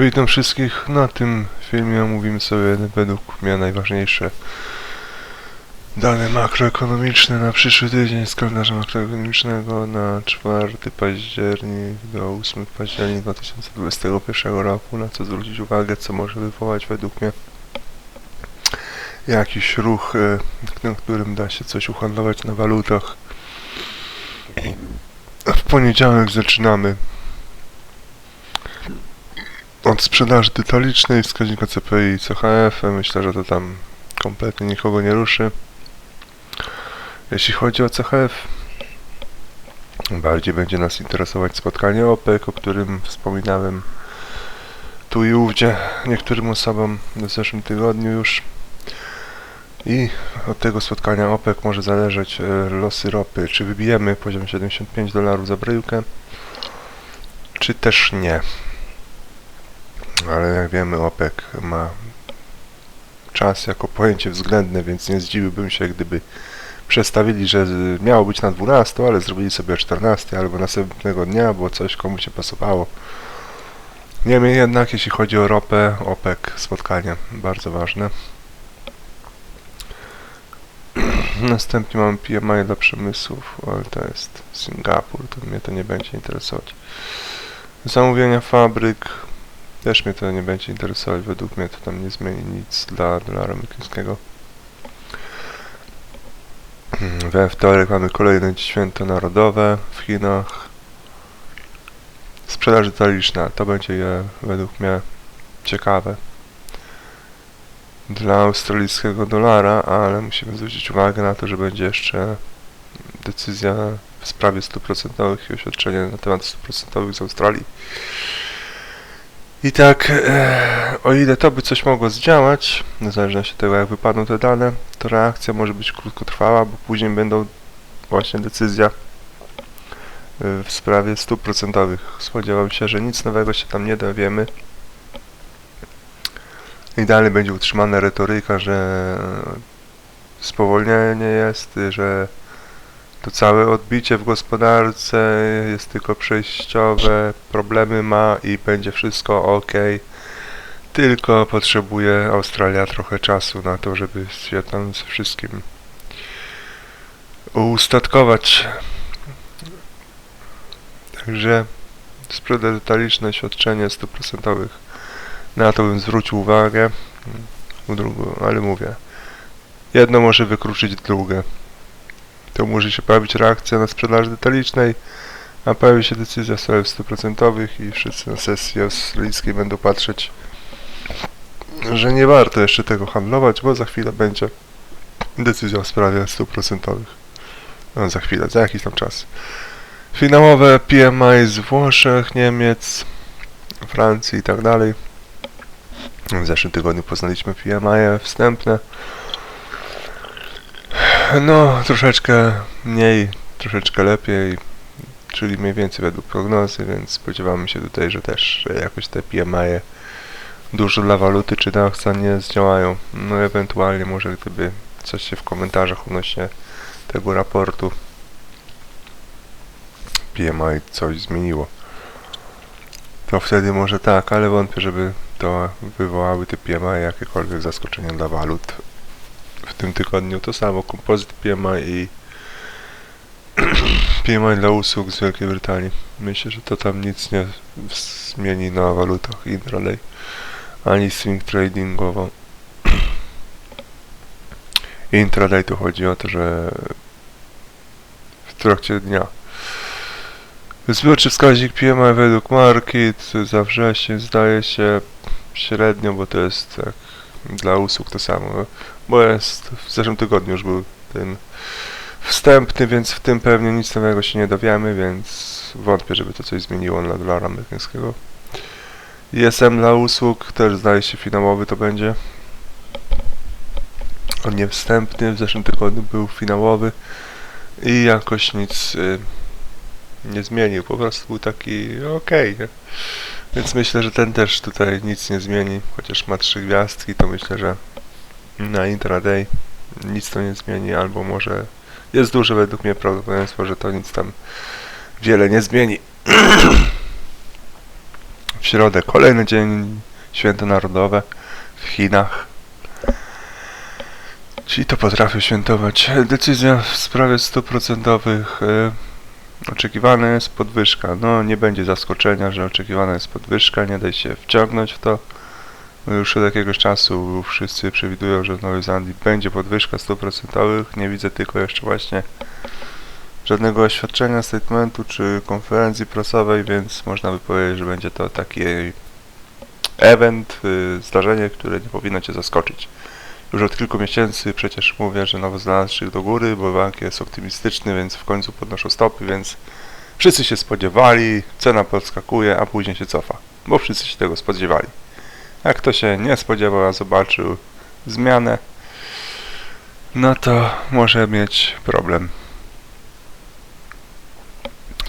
Witam wszystkich. Na tym filmie omówimy sobie według mnie najważniejsze dane makroekonomiczne na przyszły tydzień z kalendarza makroekonomicznego na 4 październik do 8 październik 2021 roku. Na co zwrócić uwagę, co może wywołać według mnie jakiś ruch, e, na którym da się coś uhandlować na walutach. W poniedziałek zaczynamy od sprzedaży detalicznej, wskaźnika CPI i CHF. Myślę, że to tam kompletnie nikogo nie ruszy. Jeśli chodzi o CHF, bardziej będzie nas interesować spotkanie OPEC, o którym wspominałem tu i ówdzie niektórym osobom w zeszłym tygodniu już. I od tego spotkania OPEC może zależeć e, losy ropy. Czy wybijemy poziom 75 dolarów za bryłkę, czy też nie. Ale jak wiemy, OPEC ma czas jako pojęcie względne, więc nie zdziwiłbym się, gdyby przestawili, że miało być na 12, ale zrobili sobie o 14 albo następnego dnia, bo coś komu się pasowało. Niemniej jednak, jeśli chodzi o ropę, OPEC spotkanie bardzo ważne. Następnie mamy PMI dla przemysłów, ale to jest Singapur, to mnie to nie będzie interesować. Zamówienia fabryk, też mnie to nie będzie interesować, według mnie to tam nie zmieni nic dla dolara amerykańskiego. Hmm, We wtorek mamy kolejne święto narodowe w Chinach. Sprzedaż detaliczna, to będzie je, według mnie ciekawe dla australijskiego dolara, ale musimy zwrócić uwagę na to, że będzie jeszcze decyzja w sprawie 100% i oświadczenie na temat 100% z Australii. I tak, e, o ile to by coś mogło zdziałać, w zależności od tego jak wypadną te dane, to reakcja może być krótkotrwała, bo później będą właśnie decyzja e, w sprawie 100%. Spodziewam się, że nic nowego się tam nie dowiemy. I dalej będzie utrzymana retoryka, że spowolnienie jest, że to całe odbicie w gospodarce jest tylko przejściowe, problemy ma i będzie wszystko ok. Tylko potrzebuje Australia trochę czasu na to, żeby się tam ze wszystkim ustatkować. Także sprzedaż detaliczne, świadczenie 100%. Na to bym zwrócił uwagę. U drugu, ale mówię. Jedno może wykluczyć drugie to może się pojawić reakcja na sprzedaż detalicznej, a pojawi się decyzja w sprawie 100% i wszyscy na sesji australijskiej będą patrzeć, że nie warto jeszcze tego handlować, bo za chwilę będzie decyzja w sprawie 100%. No, za chwilę, za jakiś tam czas. Finałowe PMI z Włoszech, Niemiec, Francji i tak dalej. W zeszłym tygodniu poznaliśmy PMI wstępne. No, troszeczkę mniej, troszeczkę lepiej, czyli mniej więcej według prognozy, więc spodziewamy się tutaj, że też jakoś te PMI dużo dla waluty czy na akcja nie zdziałają. No ewentualnie może gdyby coś się w komentarzach odnośnie tego raportu PMI coś zmieniło. To wtedy może tak, ale wątpię, żeby to wywołały te PMI jakiekolwiek zaskoczenia dla walut w tym tygodniu. To samo kompozyt PMI i PMI dla usług z Wielkiej Brytanii. Myślę, że to tam nic nie zmieni na walutach intraday ani swing tradingowo. Intraday to chodzi o to, że w trakcie dnia Zbiorczy wskaźnik PMI według market za wrzesień zdaje się średnio, bo to jest tak dla usług to samo, bo jest w zeszłym tygodniu już był ten wstępny, więc w tym pewnie nic nowego się nie dowiemy, więc wątpię, żeby to coś zmieniło dla dolara amerykańskiego. ISM dla usług też zdaje się finałowy to będzie. On nie wstępny, w zeszłym tygodniu był finałowy i jakoś nic y, nie zmienił, po prostu był taki okej, nie? Więc myślę, że ten też tutaj nic nie zmieni, chociaż ma trzy gwiazdki, to myślę, że na intraday nic to nie zmieni, albo może jest duże według mnie prawdopodobieństwo, że to nic tam wiele nie zmieni. W środę kolejny dzień święto narodowe w Chinach. Ci to potrafią świętować. Decyzja w sprawie stuprocentowych. y, Oczekiwana jest podwyżka. No nie będzie zaskoczenia, że oczekiwana jest podwyżka. Nie daj się wciągnąć w to. No Już od jakiegoś czasu wszyscy przewidują, że w Nowej Zelandii będzie podwyżka stuprocentowych. Nie widzę tylko jeszcze właśnie żadnego oświadczenia, statementu czy konferencji prasowej, więc można by powiedzieć, że będzie to taki event, y, zdarzenie, które nie powinno Cię zaskoczyć. Już od kilku miesięcy przecież mówię, że Nowozelandczyk do góry, bo bank jest optymistyczny, więc w końcu podnoszą stopy, więc wszyscy się spodziewali, cena podskakuje, a później się cofa, bo wszyscy się tego spodziewali. Jak kto się nie spodziewał, a zobaczył zmianę, no to może mieć problem.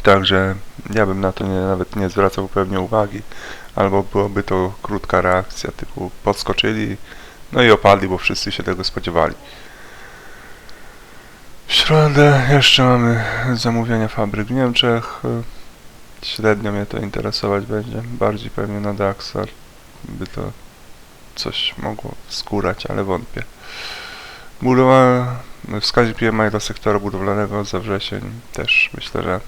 Także ja bym na to nie, nawet nie zwracał pewnie uwagi, albo byłoby to krótka reakcja, typu podskoczyli, no i opadli, bo wszyscy się tego spodziewali. W środę jeszcze mamy zamówienia fabryk w Niemczech. Średnio mnie to interesować będzie. Bardziej pewnie na Daxa by to coś mogło skórać, ale wątpię. Budowa, wskaźnik PMI dla sektora budowlanego za wrzesień też myślę, że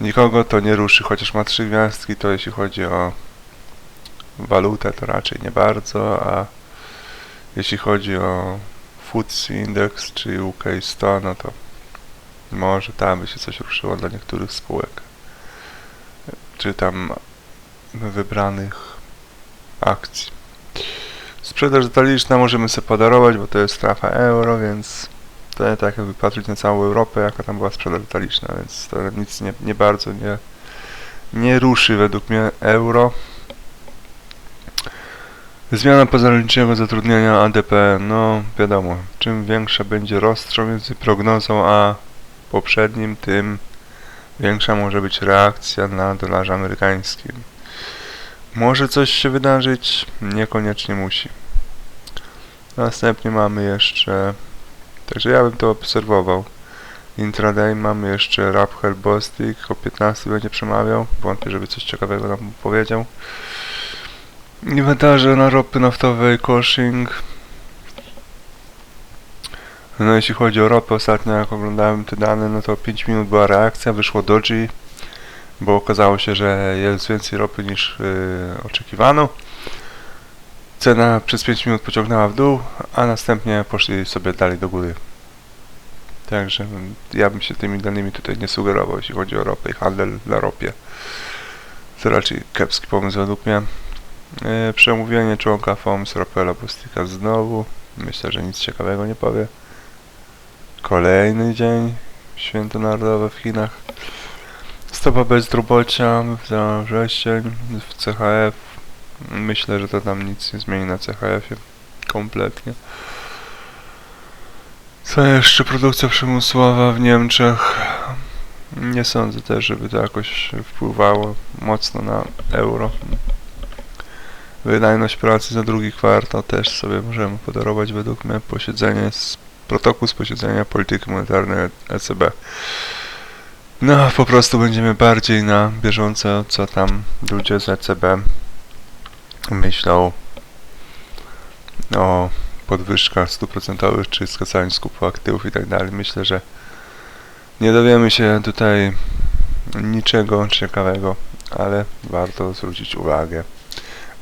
nikogo to nie ruszy, chociaż ma trzy gwiazdki, to jeśli chodzi o walutę to raczej nie bardzo, a jeśli chodzi o FTSE Index czy UK 100, no to może tam by się coś ruszyło dla niektórych spółek. Czy tam wybranych akcji. Sprzedaż detaliczna możemy sobie podarować, bo to jest strefa euro, więc to nie tak jakby patrzeć na całą Europę, jaka tam była sprzedaż detaliczna, więc to nic nie, nie bardzo nie, nie ruszy według mnie euro. Zmiana pozarolniczego zatrudnienia ADP, no wiadomo, czym większa będzie rozstrzał między prognozą a poprzednim, tym większa może być reakcja na dolarze amerykańskim. Może coś się wydarzyć, niekoniecznie musi. Następnie mamy jeszcze, także ja bym to obserwował. Intraday mamy jeszcze Raphael Bostik, o 15 będzie przemawiał, wątpię, żeby coś ciekawego nam powiedział. Inwentarze na ropy naftowej, Cushing. No jeśli chodzi o ropę, ostatnio jak oglądałem te dane, no to 5 minut była reakcja, wyszło doji, bo okazało się, że jest więcej ropy niż yy, oczekiwano. Cena przez 5 minut pociągnęła w dół, a następnie poszli sobie dalej do góry. Także ja bym się tymi danymi tutaj nie sugerował, jeśli chodzi o ropę i handel na ropie. To raczej kiepski pomysł według mnie. Yy, przemówienie członka FOMS Rapela Bostika znowu. Myślę, że nic ciekawego nie powie. Kolejny dzień. Święto Narodowe w Chinach. Stopa bezrobocia za wrzesień w CHF. Myślę, że to tam nic nie zmieni na CHF-ie. Kompletnie. Co jeszcze? Produkcja przemysłowa w Niemczech. Nie sądzę też, żeby to jakoś wpływało mocno na euro. Wydajność pracy za drugi kwartał też sobie możemy podarować według mnie posiedzenie z protokół z posiedzenia polityki monetarnej ECB. No, po prostu będziemy bardziej na bieżąco, co tam ludzie z ECB myślą o podwyżkach stuprocentowych czy skasaniu skupu aktywów i tak dalej. Myślę, że nie dowiemy się tutaj niczego ciekawego, ale warto zwrócić uwagę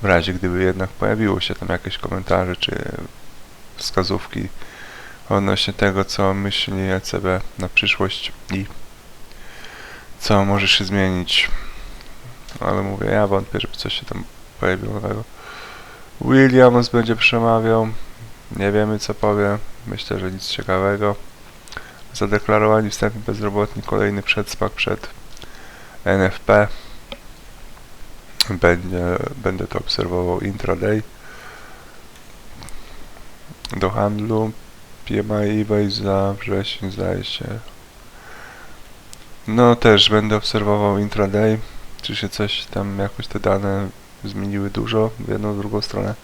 w razie gdyby jednak pojawiło się tam jakieś komentarze czy wskazówki odnośnie tego, co myśli ECB na przyszłość i co może się zmienić. Ale mówię, ja wątpię, żeby coś się tam pojawiło nowego. Williams będzie przemawiał. Nie wiemy, co powie. Myślę, że nic ciekawego. Zadeklarowani wstępni bezrobotni, kolejny przedsmak przed NFP. Będzie, będę to obserwował intraday. Do handlu PMI eBay za wrzesień zdaje się. No też będę obserwował intraday, czy się coś tam jakoś te dane zmieniły dużo w jedną w drugą stronę.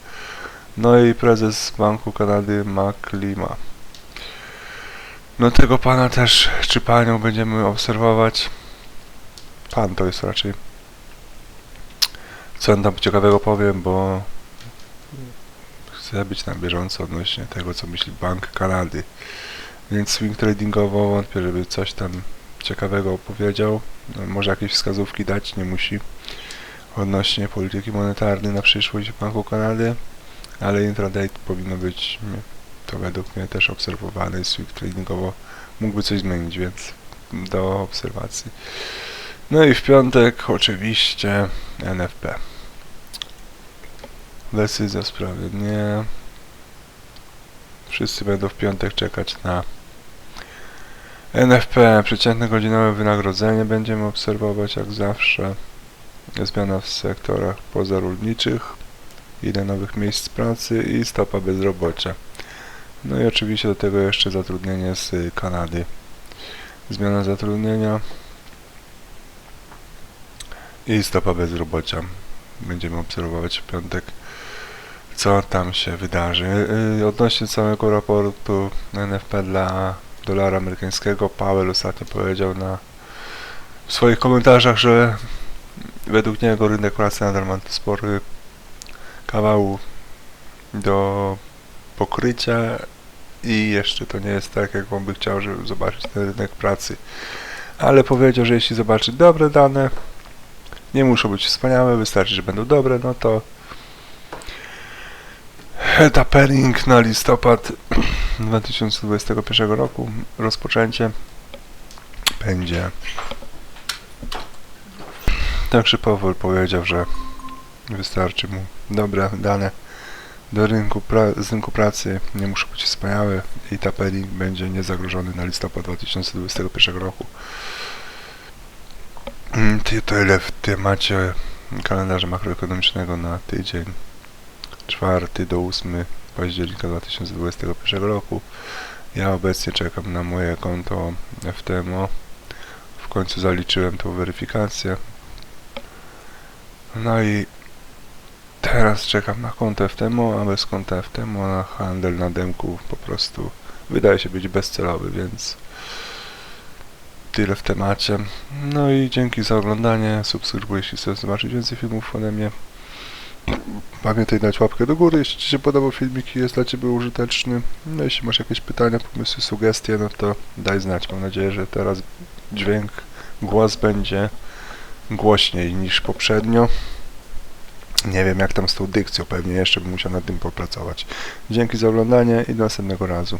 No i prezes Banku Kanady McLima. No tego pana też, czy panią będziemy obserwować. Pan to jest raczej. co on tam ciekawego powiem, bo chcę być na bieżąco odnośnie tego, co myśli Bank Kanady. Więc swing tradingowo wątpię, żeby coś tam ciekawego opowiedział. Może jakieś wskazówki dać, nie musi. Odnośnie polityki monetarnej na przyszłość Banku Kanady, ale intraday powinno być to według mnie też obserwowane. Swing tradingowo mógłby coś zmienić, więc do obserwacji. No i w piątek oczywiście NFP. Decyzja w sprawie nie. Wszyscy będą w piątek czekać na NFP. Przeciętne godzinowe wynagrodzenie będziemy obserwować jak zawsze. Zmiana w sektorach pozarolniczych. Ile nowych miejsc pracy i stopa bezrobocia. No i oczywiście do tego jeszcze zatrudnienie z Kanady. Zmiana zatrudnienia i stopa bezrobocia. Będziemy obserwować w piątek, co tam się wydarzy. Yy, Odnośnie całego raportu NFP dla dolara amerykańskiego, Powell ostatnio powiedział na w swoich komentarzach, że według niego rynek pracy nadal ma spory kawał do pokrycia i jeszcze to nie jest tak, jak on by chciał, żeby zobaczyć ten rynek pracy. Ale powiedział, że jeśli zobaczy dobre dane, nie muszą być wspaniałe, wystarczy, że będą dobre, no to tapering na listopad 2021 roku, rozpoczęcie będzie. Także Powol powiedział, że wystarczy mu dobre dane do rynku z rynku pracy, nie muszą być wspaniałe i tapering będzie niezagrożony na listopad 2021 roku. Mm, ty- Tyle w temacie kalendarza makroekonomicznego na tydzień? 4 do 8 października 2021 roku. Ja obecnie czekam na moje konto FTMO. W końcu zaliczyłem tą weryfikację. No i teraz czekam na konto FTMO, a bez konta FTMO na handel na demku po prostu wydaje się być bezcelowy, więc tyle w temacie. No i dzięki za oglądanie, subskrybuj jeśli chcesz zobaczyć więcej filmów ode mnie. Pamiętaj dać łapkę do góry, jeśli Ci się podobał filmik i jest dla Ciebie użyteczny. No jeśli masz jakieś pytania, pomysły, sugestie, no to daj znać. Mam nadzieję, że teraz dźwięk, głos będzie głośniej niż poprzednio. Nie wiem jak tam z tą dykcją, pewnie jeszcze bym musiał nad tym popracować. Dzięki za oglądanie i do następnego razu.